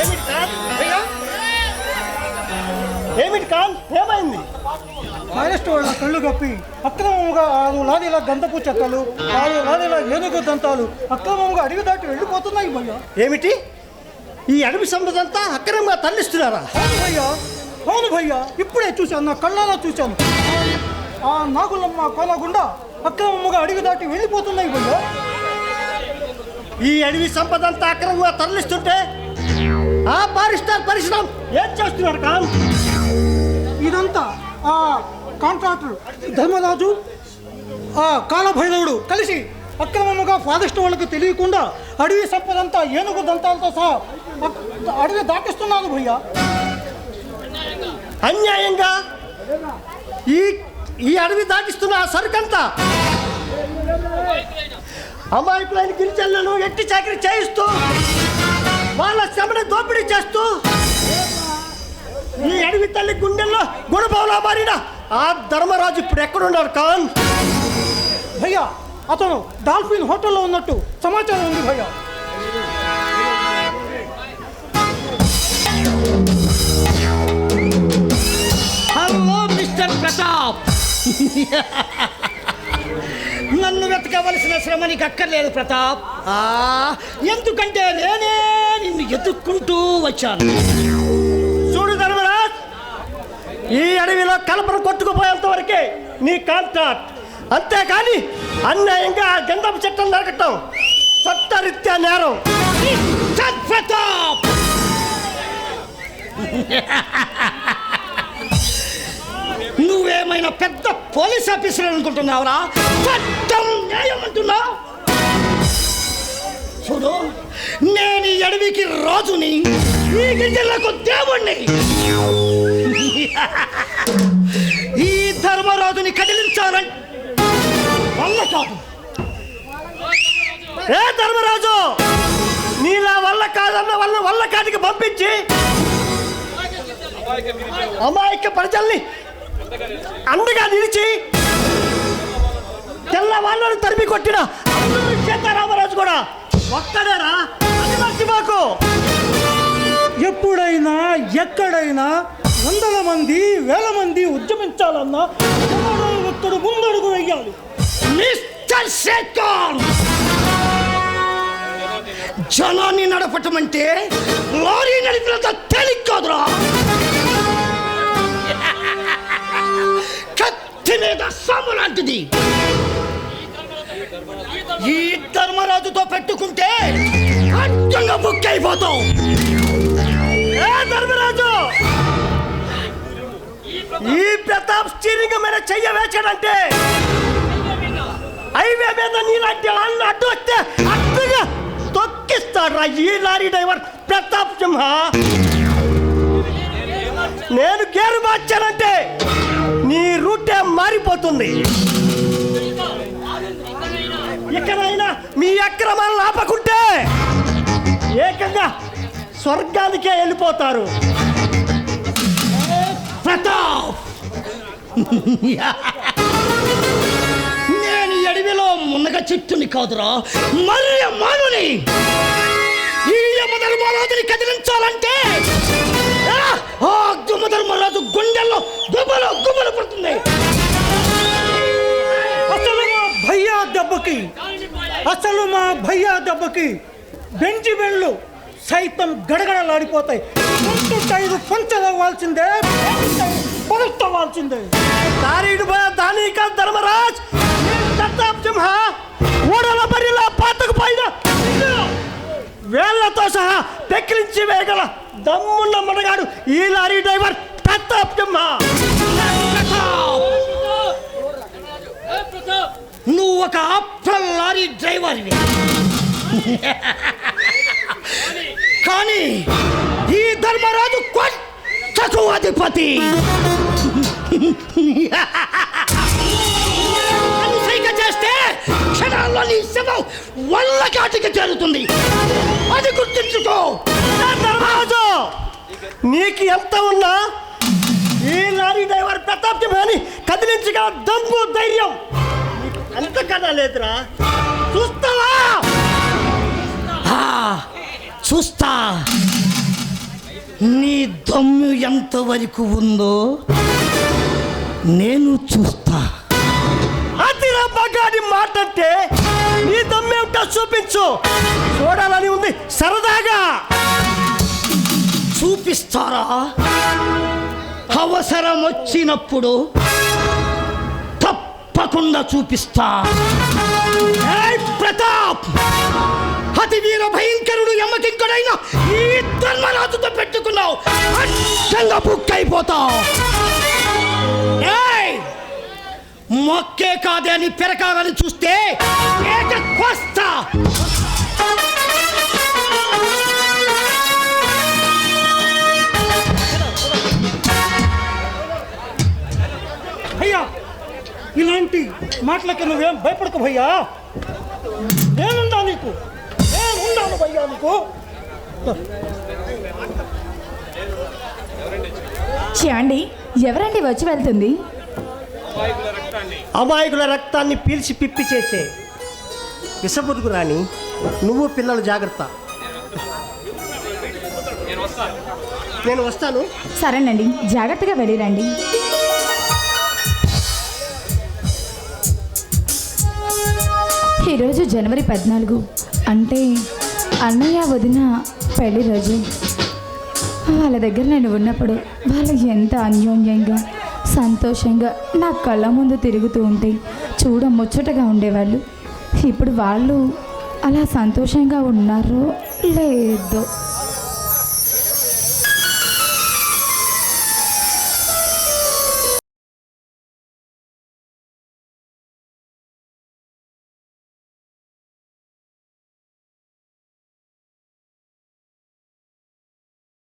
ఏమిటి కాన్ ఏమిటి ఏమైంది? ఫారెస్ట్ వాళ్ళ కళ్ళు కప్పి అక్రమంగా ఆరు లారీల గంధపు చెత్తలు ఆరు లారీల ఏనుగు దంతాలు అక్రమంగా అడవి దాటి వెళ్ళిపోతున్నాయి భయ్య. ఏమిటి? ఈ అడవి సంపదంతా అక్రమంగా తరలిస్తున్నారా? అవును భయ్యా అవును భయ్యా ఇప్పుడే చూశాను నా కళ్ళలో చూశాను. ఆ నాగులమ్మ కోనగుండా అక్రమముగా అడవి దాటి వెళ్ళిపోతున్నాయి భయ్య. ఈ అడవి సంపదంతా అక్రమంగా తరలిస్తుంటే ఆ పారిస్టార్ పరిశ్రమ ఏం చేస్తున్నారు కాన్ ఇదంతా ఆ కాంట్రాక్టర్ ధర్మరాజు ఆ కాలభైరవుడు కలిసి అక్రమంగా ఫారెస్ట్ వాళ్ళకి తెలియకుండా అడవి సంపదంతా ఏనుగు దంతాలతో సహా అడవి దాటిస్తున్నారు భయ్యా. అన్యాయంగా ఈ ఈ అడవి దాటిస్తున్న ఆ సరుకంతా అమాయకులైన గిరిజనులను ఎట్టి చాకరీ చేయిస్తూ వాళ్ళ శ్రమను దోపిడీ చేస్తూ ఈ అడవి తల్లి గుండెల్లో గుణభావలా మారిన ఆ ధర్మరాజు ఇప్పుడు ఎక్కడున్నారు కాన్ భయ్యా అతను డాల్ఫిన్ హోటల్లో ఉన్నట్టు సమాచారం ఉంది భయ్యా. Hello mister Pratap. నన్ను వెతకవలసిన శ్రమ నీకు అక్కర్లేదు ప్రతాప్. ఆ, ఎందుకంటే నేనే నిన్ను ఎత్తుక్కుంటూ వచ్చాను. చూడు ధర్మరాజ్ ఈ అడవిలో కలపన కొట్టుకుపోయేంత వరకే నీ కాంట్రాక్ట్ అంతేకాని అన్యాయంగా ఆ గంధపు చెట్టం నరకటం చట్టరీత్యా నేరం. నువ్వేమైనా పెద్ద పోలీస్ ఆఫీసర్ అనుకుంటున్నావురా? చట్టం న్యాయం అంటున్నావు? చూడు నేను ఈ అడవికి రాజుని ఈ గిరిజనులకు దేవుణ్ణి. ఈ ధర్మరాజుని కదిలించాలని. వల్ల కాదు. ఏ ధర్మరాజు? నీలా వల్ల కాదన్న వల్ల వల్ల కాటికి పంపించి. అమాయక ప్రజల్ని అండగా నిలిచి తెల్ల వాళ్ళని తరిమి కొట్టిన అందరూ రామరాజు కూడా ఒక్కడేరా అది ఎప్పుడైనా ఎక్కడైనా వందల మంది వేల మంది ఉద్యమించాలన్నా ఒక్కడు ముందడుగు వేయాలి. మిస్టర్ శేఖర్! జనాన్ని నడపటం అంటే లారీ నడిపినంత తేలిక కాదురా. కత్తి మీద సాము లాంటిది. ఈ అయిపోతాం. ధర్మరాజు! ఈ ప్రతాప్ స్టీరింగ్ మీద చెయ్య వేచాడంటే హైవే మీద నీలాంటి వాళ్ళని అడ్డు వస్తే అడ్డుగా తొక్కిస్తాడు ఈ లారీ డ్రైవర్ ప్రతాప్ సింహ. నేను గేరు మార్చానంటే నీ రూటే మారిపోతుంది. ఎక్కడైనా మీ అక్రమాలను ఆపకుంటే ఏకంగా స్వర్గానికే వెళ్ళిపోతారు. ప్రతాప్ నేను అడవిలో మునగ చెట్టుని కాదురా మర్య మానుని. ఈ కదిలించాలంటే ఆ, ధర్మరాజు గుండెల్లో గుబలు గుబలు పడుతుంది అసలు మా భయ్యా దెబ్బకి అసలు మా భయ్యా దెబ్బకి బెంచి సైతం గడగడలాడిపోతాయి. ఐదు పంచదవ్వాల్సిందే. అవ్వాల్సిందే పొరస్ట్ దానిక ధర్మరాజ్ ఈ సింహ బరిలా పాతకు పైన వేళ్ళతో సహా పెక్కిరించి వేయగల దమ్మున్న మనగాడు ఈ లారీ డ్రైవర్ ప్రతాప్ సింహ నువ్వు ఒక ఆప్రల్ లారీ డ్రైవర్వి. కానీ ఈ ధర్మరాజు కొట్టకు అధిపతి అనుసైక చేస్తే క్షణాల్లో నీ శవం వల్ల కాటికి చేరుతుంది. అది గుర్తించుకో. ధర్మరాజు నీకు ఎంత ఉన్నా ఈ లారీ డ్రైవర్ ప్రతాప్ అని కదిలించగల దమ్ము ధైర్యం. అంత అంతకన్నా లేదురా? చూస్తావా? చూస్తా. నీ దమ్ము ఎంతవరకు ఉందో నేను చూస్తా. అతిరా మగాడి మాట అంటే నీ దమ్మేమిటో చూపించు. చూడాలని ఉంది. సరదాగా. చూపిస్తారా? అవసరం వచ్చినప్పుడు తప్పకుండా చూపిస్తా. ప్రతాప్! అతి వీర భయంకరుడు ఎమ్మకింకడైన ఈ ధర్మరాజుతో పెట్టుకున్నావు. అడ్డంగా బుక్ మొక్కే కాదే అని పెరకాలని చూస్తే ఏక కోస్తా. భయ్యా ఇలాంటి మాటలకి నువ్వేం భయపడకు భయ్యా. ఏముందా నీకు? భయ్యా నీకు చూడండి ఎవరండి వచ్చి వెళ్తుంది? అమాయకుల రక్తాన్ని పీల్చి పిప్పి చేసే విషపురుగు రాణి నువ్వు పిల్లలు జాగ్రత్త. నేను వస్తాను. సరేనండి జాగ్రత్తగా వెళ్ళిరండి. ఈరోజు జనవరి పద్నాలుగు అంటే అన్నయ్య వదిన పెళ్ళి రోజు. వాళ్ళ దగ్గర నేను ఉన్నప్పుడు వాళ్ళు ఎంత అన్యోన్యంగా సంతోషంగా నా కళ్ళ ముందు తిరుగుతూ ఉంటే చూడ ముచ్చటగా ఉండేవాళ్ళు. ఇప్పుడు వాళ్ళు అలా సంతోషంగా ఉన్నారో లేదో